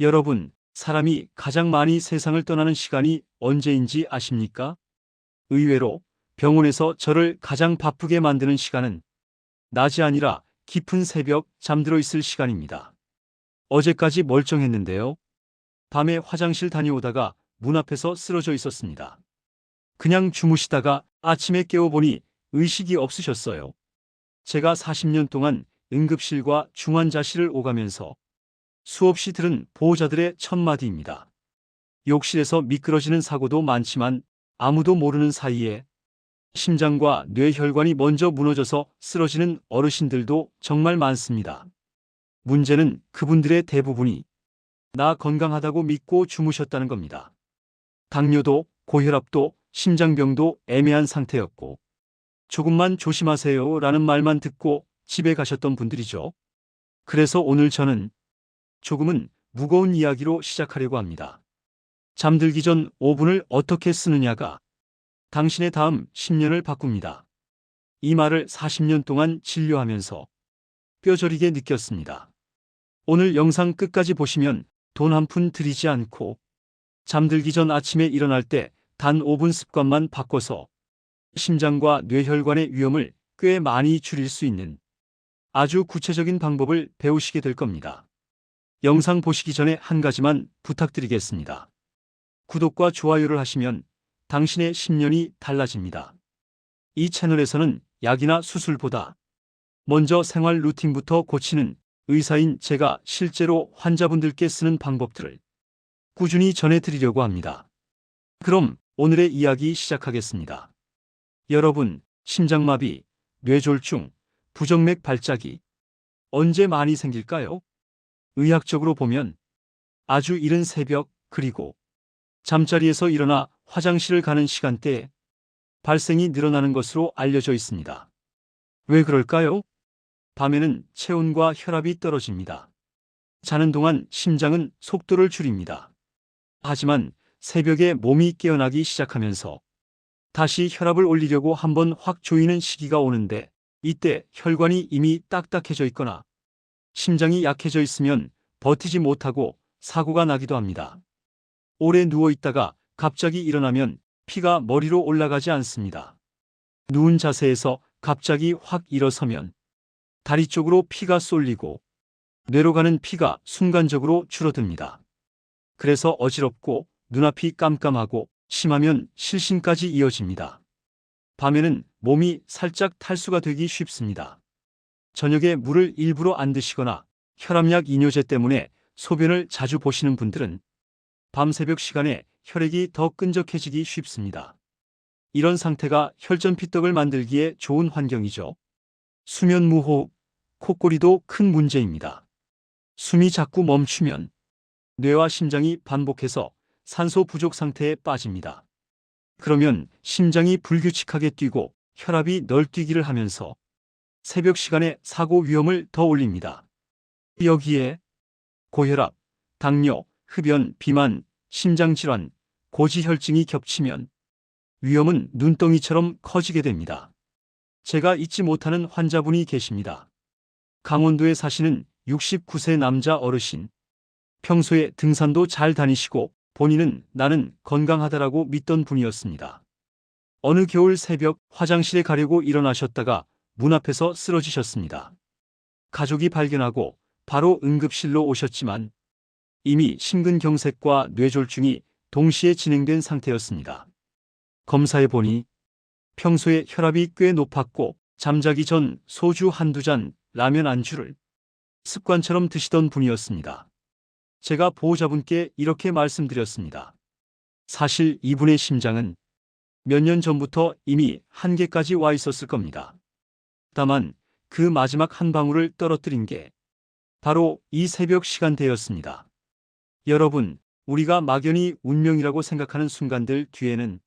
여러분, 사람이 가장 많이 세상을 떠나는 시간이 언제인지 아십니까? 의외로 병원에서 저를 가장 바쁘게 만드는 시간은 낮이 아니라 깊은 새벽 잠들어 있을 시간입니다. 어제까지 멀쩡했는데요. 밤에 화장실 다녀오다가 문 앞에서 쓰러져 있었습니다. 그냥 주무시다가 아침에 깨워보니 의식이 없으셨어요. 제가 40년 동안 응급실과 중환자실을 오가면서 수없이 들은 보호자들의 첫마디입니다. 욕실에서 미끄러지는 사고도 많지만 아무도 모르는 사이에 심장과 뇌혈관이 먼저 무너져서 쓰러지는 어르신들도 정말 많습니다. 문제는 그분들의 대부분이 나 건강하다고 믿고 주무셨다는 겁니다. 당뇨도 고혈압도 심장병도 애매한 상태였고 조금만 조심하세요 라는 말만 듣고 집에 가셨던 분들이죠. 그래서 오늘 저는 조금은 무거운 이야기로 시작하려고 합니다. 잠들기 전 5분을 어떻게 쓰느냐가 당신의 다음 10년을 바꿉니다. 이 말을 40년 동안 진료하면서 뼈저리게 느꼈습니다. 오늘 영상 끝까지 보시면 돈 한 푼 들이지 않고 잠들기 전 아침에 일어날 때 단 5분 습관만 바꿔서 심장과 뇌혈관의 위험을 꽤 많이 줄일 수 있는 아주 구체적인 방법을 배우시게 될 겁니다. 영상 보시기 전에 한 가지만 부탁드리겠습니다. 구독과 좋아요를 하시면 당신의 10년이 달라집니다. 이 채널에서는 약이나 수술보다 먼저 생활 루틴부터 고치는 의사인 제가 실제로 환자분들께 쓰는 방법들을 꾸준히 전해드리려고 합니다. 그럼 오늘의 이야기 시작하겠습니다. 여러분, 심장마비, 뇌졸중, 부정맥 발작이 언제 많이 생길까요? 의학적으로 보면 아주 이른 새벽 그리고 잠자리에서 일어나 화장실을 가는 시간대에 발생이 늘어나는 것으로 알려져 있습니다. 왜 그럴까요? 밤에는 체온과 혈압이 떨어집니다. 자는 동안 심장은 속도를 줄입니다. 하지만 새벽에 몸이 깨어나기 시작하면서 다시 혈압을 올리려고 한번 확 조이는 시기가 오는데 이때 혈관이 이미 딱딱해져 있거나 심장이 약해져 있으면 버티지 못하고 사고가 나기도 합니다. 오래 누워 있다가 갑자기 일어나면 피가 머리로 올라가지 않습니다. 누운 자세에서 갑자기 확 일어서면 다리 쪽으로 피가 쏠리고 뇌로 가는 피가 순간적으로 줄어듭니다. 그래서 어지럽고 눈앞이 깜깜하고 심하면 실신까지 이어집니다. 밤에는 몸이 살짝 탈수가 되기 쉽습니다. 저녁에 물을 일부러 안 드시거나 혈압약 이뇨제 때문에 소변을 자주 보시는 분들은 밤 새벽 시간에 혈액이 더 끈적해지기 쉽습니다. 이런 상태가 혈전 피떡을 만들기에 좋은 환경이죠. 수면 무호흡, 코골이도 큰 문제입니다. 숨이 자꾸 멈추면 뇌와 심장이 반복해서 산소 부족 상태에 빠집니다. 그러면 심장이 불규칙하게 뛰고 혈압이 널뛰기를 하면서 새벽 시간에 사고 위험을 더 올립니다. 여기에 고혈압, 당뇨, 흡연, 비만, 심장질환, 고지혈증이 겹치면 위험은 눈덩이처럼 커지게 됩니다. 제가 잊지 못하는 환자분이 계십니다. 강원도에 사시는 69세 남자 어르신. 평소에 등산도 잘 다니시고 본인은 나는 건강하다라고 믿던 분이었습니다. 어느 겨울 새벽 화장실에 가려고 일어나셨다가 문 앞에서 쓰러지셨습니다. 가족이 발견하고 바로 응급실로 오셨지만 이미 심근경색과 뇌졸중이 동시에 진행된 상태였습니다. 검사해 보니 평소에 혈압이 꽤 높았고 잠자기 전 소주 한두 잔, 라면 안주를 습관처럼 드시던 분이었습니다. 제가 보호자분께 이렇게 말씀드렸습니다. 사실 이분의 심장은 몇 년 전부터 이미 한계까지 와 있었을 겁니다. 다만 그 마지막 한 방울을 떨어뜨린 게 바로 이 새벽 시간대였습니다. 여러분, 우리가 막연히 운명이라고 생각하는 순간들 뒤에는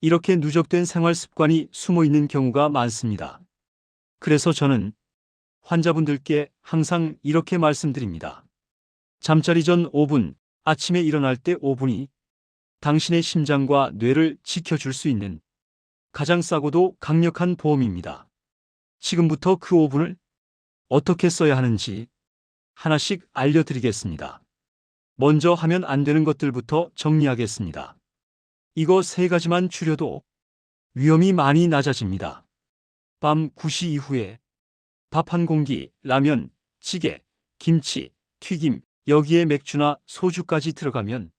이렇게 누적된 생활 습관이 숨어 있는 경우가 많습니다. 그래서 저는 환자분들께 항상 이렇게 말씀드립니다. 잠자리 전 5분, 아침에 일어날 때 5분이 당신의 심장과 뇌를 지켜줄 수 있는 가장 싸고도 강력한 보험입니다. 지금부터 그 5분을 어떻게 써야 하는지 하나씩 알려드리겠습니다. 먼저 하면 안 되는 것들부터 정리하겠습니다. 이거 세 가지만 줄여도 위험이 많이 낮아집니다. 밤 9시 이후에 밥 한 공기, 라면, 찌개, 김치, 튀김, 여기에 맥주나 소주까지 들어가면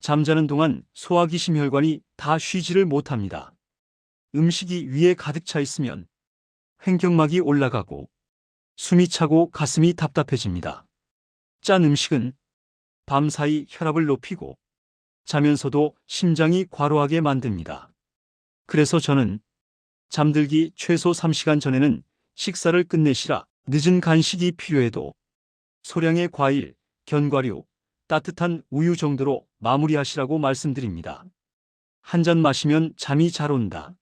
잠자는 동안 소화기 심혈관이 다 쉬지를 못합니다. 음식이 위에 가득 차 있으면 횡격막이 올라가고 숨이 차고 가슴이 답답해집니다. 짠 음식은 밤사이 혈압을 높이고 자면서도 심장이 과로하게 만듭니다. 그래서 저는 잠들기 최소 3시간 전에는 식사를 끝내시라 늦은 간식이 필요해도 소량의 과일, 견과류, 따뜻한 우유 정도로 마무리하시라고 말씀드립니다. 한 잔 마시면 잠이 잘 온다.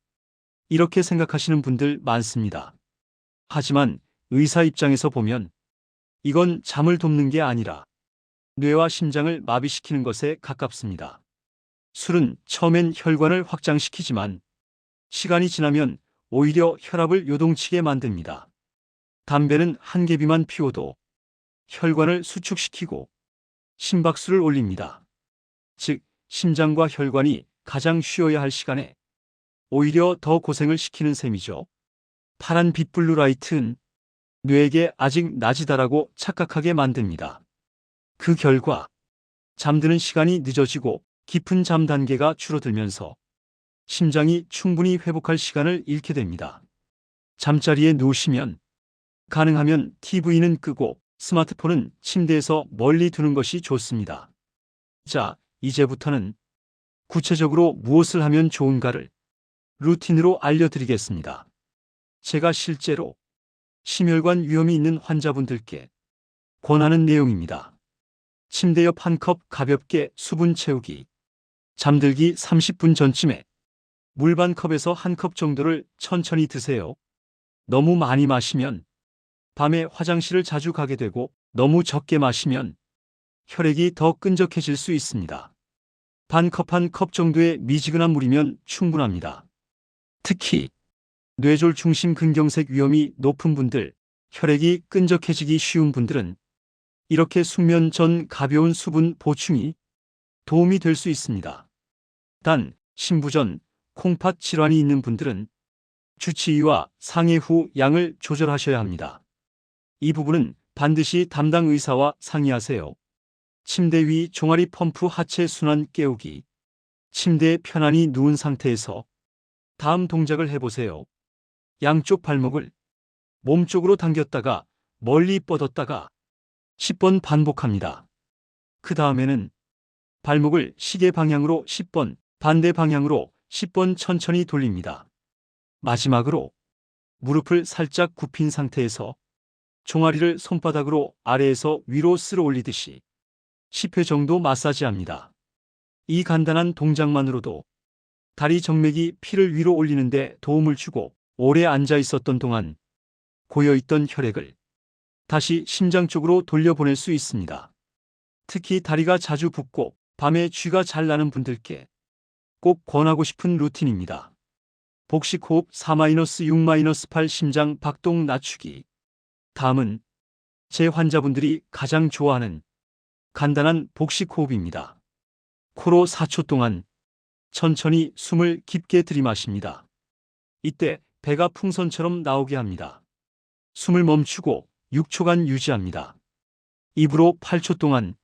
이렇게 생각하시는 분들 많습니다. 하지만 의사 입장에서 보면 이건 잠을 돕는 게 아니라 뇌와 심장을 마비시키는 것에 가깝습니다. 술은 처음엔 혈관을 확장시키지만 시간이 지나면 오히려 혈압을 요동치게 만듭니다. 담배는 한 개비만 피워도 혈관을 수축시키고 심박수를 올립니다. 즉, 심장과 혈관이 가장 쉬어야 할 시간에 오히려 더 고생을 시키는 셈이죠. 파란 빛 블루 라이트는 뇌에게 아직 낮이다라고 착각하게 만듭니다. 그 결과 잠드는 시간이 늦어지고 깊은 잠 단계가 줄어들면서 심장이 충분히 회복할 시간을 잃게 됩니다. 잠자리에 누우시면 가능하면 TV는 끄고 스마트폰은 침대에서 멀리 두는 것이 좋습니다. 자, 이제부터는 구체적으로 무엇을 하면 좋은가를 루틴으로 알려드리겠습니다. 제가 실제로 심혈관 위험이 있는 환자분들께 권하는 내용입니다. 침대 옆 한 컵 가볍게 수분 채우기. 잠들기 30분 전쯤에 물 반 컵에서 한 컵 정도를 천천히 드세요. 너무 많이 마시면 밤에 화장실을 자주 가게 되고 너무 적게 마시면 혈액이 더 끈적해질 수 있습니다. 반 컵 한 컵 정도의 미지근한 물이면 충분합니다. 특히 뇌졸 중심 근경색 위험이 높은 분들, 혈액이 끈적해지기 쉬운 분들은 이렇게 숙면 전 가벼운 수분 보충이 도움이 될 수 있습니다. 단, 신부전, 콩팥 질환이 있는 분들은 주치의와 상해 후 양을 조절하셔야 합니다. 이 부분은 반드시 담당 의사와 상의하세요. 침대 위 종아리 펌프 하체 순환 깨우기. 침대에 편안히 누운 상태에서 다음 동작을 해보세요. 양쪽 발목을 몸쪽으로 당겼다가 멀리 뻗었다가 10번 반복합니다. 그 다음에는 발목을 시계 방향으로 10번, 반대 방향으로 10번 천천히 돌립니다. 마지막으로 무릎을 살짝 굽힌 상태에서 종아리를 손바닥으로 아래에서 위로 쓸어 올리듯이 10회 정도 마사지합니다. 이 간단한 동작만으로도 다리 정맥이 피를 위로 올리는데 도움을 주고 오래 앉아 있었던 동안 고여있던 혈액을 다시 심장 쪽으로 돌려보낼 수 있습니다. 특히 다리가 자주 붓고 밤에 쥐가 잘 나는 분들께 꼭 권하고 싶은 루틴입니다. 복식 호흡 4-6-8 심장 박동 낮추기. 다음은 제 환자분들이 가장 좋아하는 간단한 복식 호흡입니다. 코로 4초 동안 천천히 숨을 깊게 들이마십니다. 이때 배가 풍선처럼 나오게 합니다. 숨을 멈추고 6초간 유지합니다. 입으로 8초 동안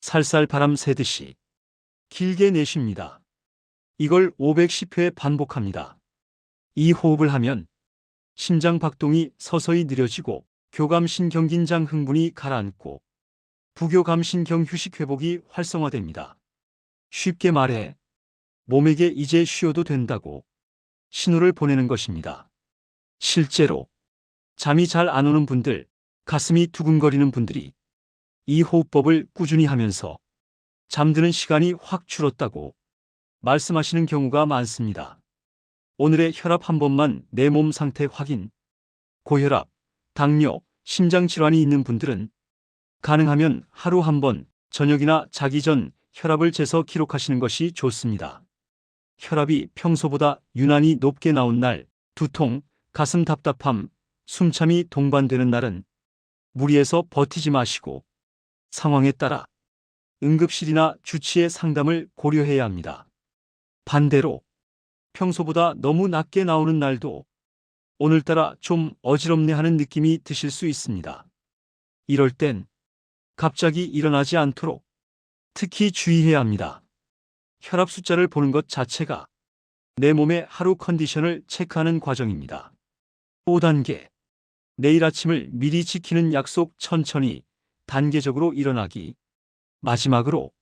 살살 바람 새듯이 길게 내쉽니다. 이걸 510회 반복합니다. 이 호흡을 하면 심장 박동이 서서히 느려지고 교감신경긴장 흥분이 가라앉고 부교감신경 휴식 회복이 활성화됩니다. 쉽게 말해 몸에게 이제 쉬어도 된다고 신호를 보내는 것입니다. 실제로 잠이 잘 안 오는 분들, 가슴이 두근거리는 분들이 이 호흡법을 꾸준히 하면서 잠드는 시간이 확 줄었다고 말씀하시는 경우가 많습니다. 오늘의 혈압 한 번만 내 몸 상태 확인. 고혈압, 당뇨, 심장 질환이 있는 분들은 가능하면 하루 한 번 저녁이나 자기 전 혈압을 재서 기록하시는 것이 좋습니다. 혈압이 평소보다 유난히 높게 나온 날, 두통, 가슴 답답함, 숨참이 동반되는 날은 무리해서 버티지 마시고 상황에 따라 응급실이나 주치의 상담을 고려해야 합니다. 반대로 평소보다 너무 낮게 나오는 날도 오늘따라 좀 어지럽네 하는 느낌이 드실 수 있습니다. 이럴 땐 갑자기 일어나지 않도록 특히 주의해야 합니다. 혈압 숫자를 보는 것 자체가 내 몸의 하루 컨디션을 체크하는 과정입니다. 5단계. 내일 아침을 미리 지키는 약속 천천히 단계적으로 일어나기. 마지막으로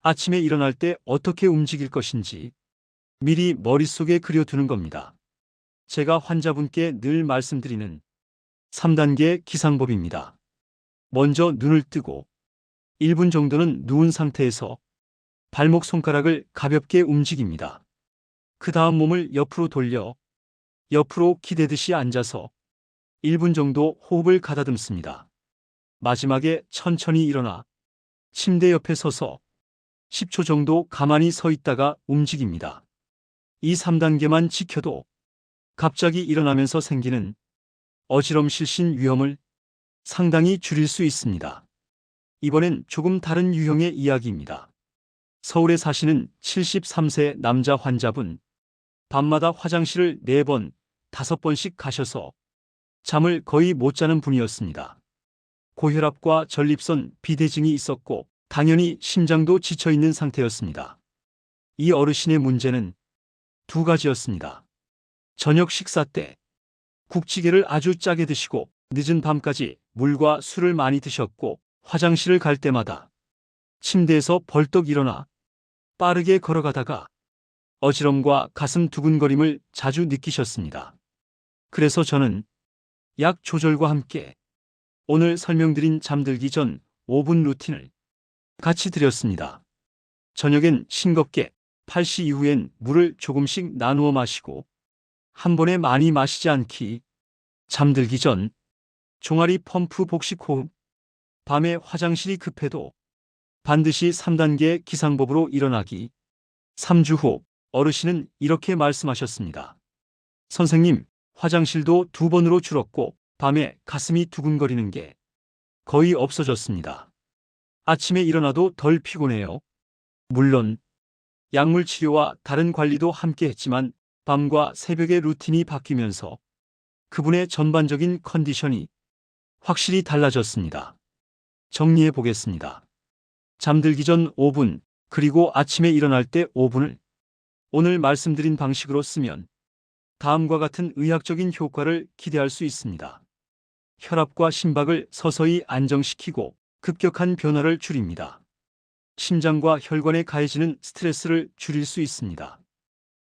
아침에 일어날 때 어떻게 움직일 것인지 미리 머릿속에 그려두는 겁니다. 제가 환자분께 늘 말씀드리는 3단계 기상법입니다. 먼저 눈을 뜨고 1분 정도는 누운 상태에서 발목 손가락을 가볍게 움직입니다. 그 다음 몸을 옆으로 돌려 옆으로 기대듯이 앉아서 1분 정도 호흡을 가다듬습니다. 마지막에 천천히 일어나 침대 옆에 서서 10초 정도 가만히 서 있다가 움직입니다. 이 3단계만 지켜도 갑자기 일어나면서 생기는 어지럼 실신 위험을 상당히 줄일 수 있습니다. 이번엔 조금 다른 유형의 이야기입니다. 서울에 사시는 73세 남자 환자분. 밤마다 화장실을 4번, 5번씩 가셔서 잠을 거의 못 자는 분이었습니다. 고혈압과 전립선 비대증이 있었고 당연히 심장도 지쳐 있는 상태였습니다. 이 어르신의 문제는 두 가지였습니다. 저녁 식사 때 국찌개를 아주 짜게 드시고 늦은 밤까지 물과 술을 많이 드셨고 화장실을 갈 때마다 침대에서 벌떡 일어나 빠르게 걸어가다가 어지럼과 가슴 두근거림을 자주 느끼셨습니다. 그래서 저는 약 조절과 함께 오늘 설명드린 잠들기 전 5분 루틴을 같이 드렸습니다. 저녁엔 싱겁게 8시 이후엔 물을 조금씩 나누어 마시고 한 번에 많이 마시지 않기. 잠들기 전 종아리 펌프 복식 호흡. 밤에 화장실이 급해도 반드시 3단계 기상법으로 일어나기. 3주 후 어르신은 이렇게 말씀하셨습니다. 선생님, 화장실도 두 번으로 줄었고 밤에 가슴이 두근거리는 게 거의 없어졌습니다. 아침에 일어나도 덜 피곤해요. 물론 약물 치료와 다른 관리도 함께 했지만 밤과 새벽의 루틴이 바뀌면서 그분의 전반적인 컨디션이 확실히 달라졌습니다. 정리해 보겠습니다. 잠들기 전 5분, 그리고 아침에 일어날 때 5분을 오늘 말씀드린 방식으로 쓰면 다음과 같은 의학적인 효과를 기대할 수 있습니다. 혈압과 심박을 서서히 안정시키고 급격한 변화를 줄입니다. 심장과 혈관에 가해지는 스트레스를 줄일 수 있습니다.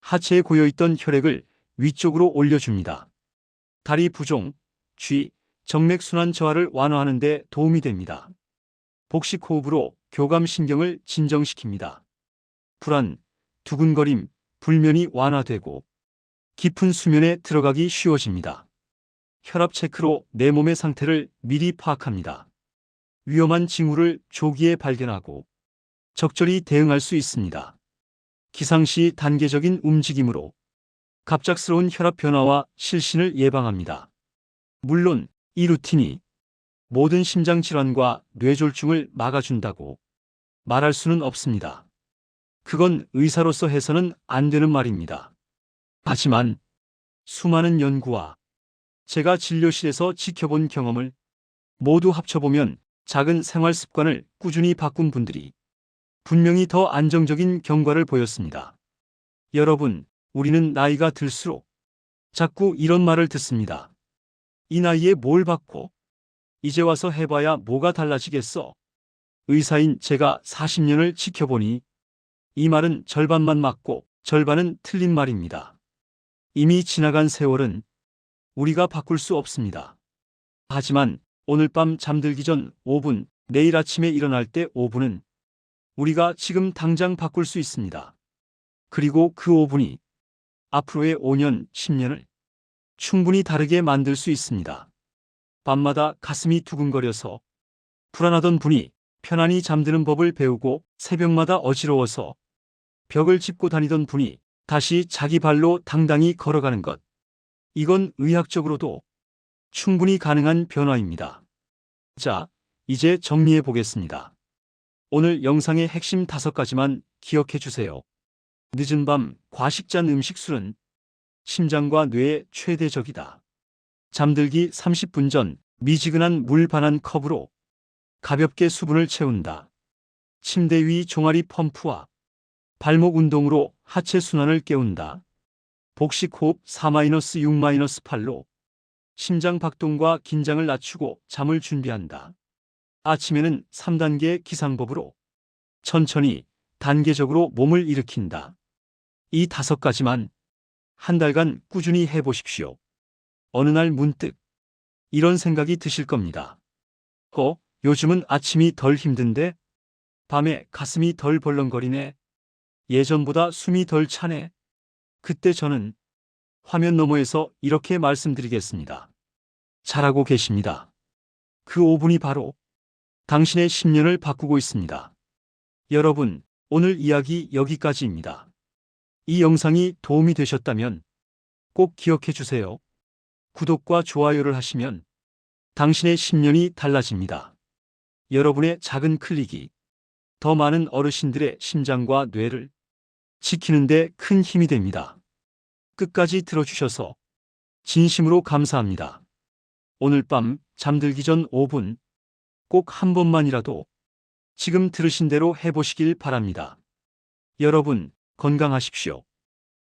하체에 고여있던 혈액을 위쪽으로 올려줍니다. 다리 부종, 쥐, 정맥순환 저하를 완화하는 데 도움이 됩니다. 복식 호흡으로 교감신경을 진정시킵니다. 불안, 두근거림, 불면이 완화되고 깊은 수면에 들어가기 쉬워집니다. 혈압 체크로 내 몸의 상태를 미리 파악합니다. 위험한 징후를 조기에 발견하고 적절히 대응할 수 있습니다. 기상시 단계적인 움직임으로 갑작스러운 혈압 변화와 실신을 예방합니다. 물론 이 루틴이 모든 심장 질환과 뇌졸중을 막아준다고 말할 수는 없습니다. 그건 의사로서 해서는 안 되는 말입니다. 하지만 수많은 연구와 제가 진료실에서 지켜본 경험을 모두 합쳐보면 작은 생활 습관을 꾸준히 바꾼 분들이 분명히 더 안정적인 경과를 보였습니다. 여러분, 우리는 나이가 들수록 자꾸 이런 말을 듣습니다. 이 나이에 뭘 받고 이제 와서 해봐야 뭐가 달라지겠어. 의사인 제가 40년을 지켜보니 이 말은 절반만 맞고 절반은 틀린 말입니다. 이미 지나간 세월은 우리가 바꿀 수 없습니다. 하지만 오늘 밤 잠들기 전 5분, 내일 아침에 일어날 때 5분은 우리가 지금 당장 바꿀 수 있습니다. 그리고 그 5분이 앞으로의 5년, 10년을 충분히 다르게 만들 수 있습니다. 밤마다 가슴이 두근거려서 불안하던 분이 편안히 잠드는 법을 배우고 새벽마다 어지러워서 벽을 짚고 다니던 분이 다시 자기 발로 당당히 걸어가는 것. 이건 의학적으로도 충분히 가능한 변화입니다. 자, 이제 정리해 보겠습니다. 오늘 영상의 핵심 다섯 가지만 기억해 주세요. 늦은 밤 과식잔 음식술은 심장과 뇌의 최대적이다. 잠들기 30분 전 미지근한 물 반한 컵으로 가볍게 수분을 채운다. 침대 위 종아리 펌프와 발목 운동으로 하체 순환을 깨운다. 복식 호흡 4-6-8로 심장 박동과 긴장을 낮추고 잠을 준비한다. 아침에는 3단계 기상법으로 천천히 단계적으로 몸을 일으킨다. 이 다섯 가지만 한 달간 꾸준히 해보십시오. 어느 날 문득 이런 생각이 드실 겁니다. 어, 요즘은 아침이 덜 힘든데? 밤에 가슴이 덜 벌렁거리네? 예전보다 숨이 덜 차네? 그때 저는 화면 너머에서 이렇게 말씀드리겠습니다. 잘하고 계십니다. 그 5분이 바로 당신의 10년을 바꾸고 있습니다. 여러분, 오늘 이야기 여기까지입니다. 이 영상이 도움이 되셨다면 꼭 기억해 주세요. 구독과 좋아요를 하시면 당신의 10년이 달라집니다. 여러분의 작은 클릭이 더 많은 어르신들의 심장과 뇌를 지키는데 큰 힘이 됩니다. 끝까지 들어주셔서 진심으로 감사합니다. 오늘 밤 잠들기 전 5분 꼭 한 번만이라도 지금 들으신 대로 해보시길 바랍니다. 여러분 건강하십시오.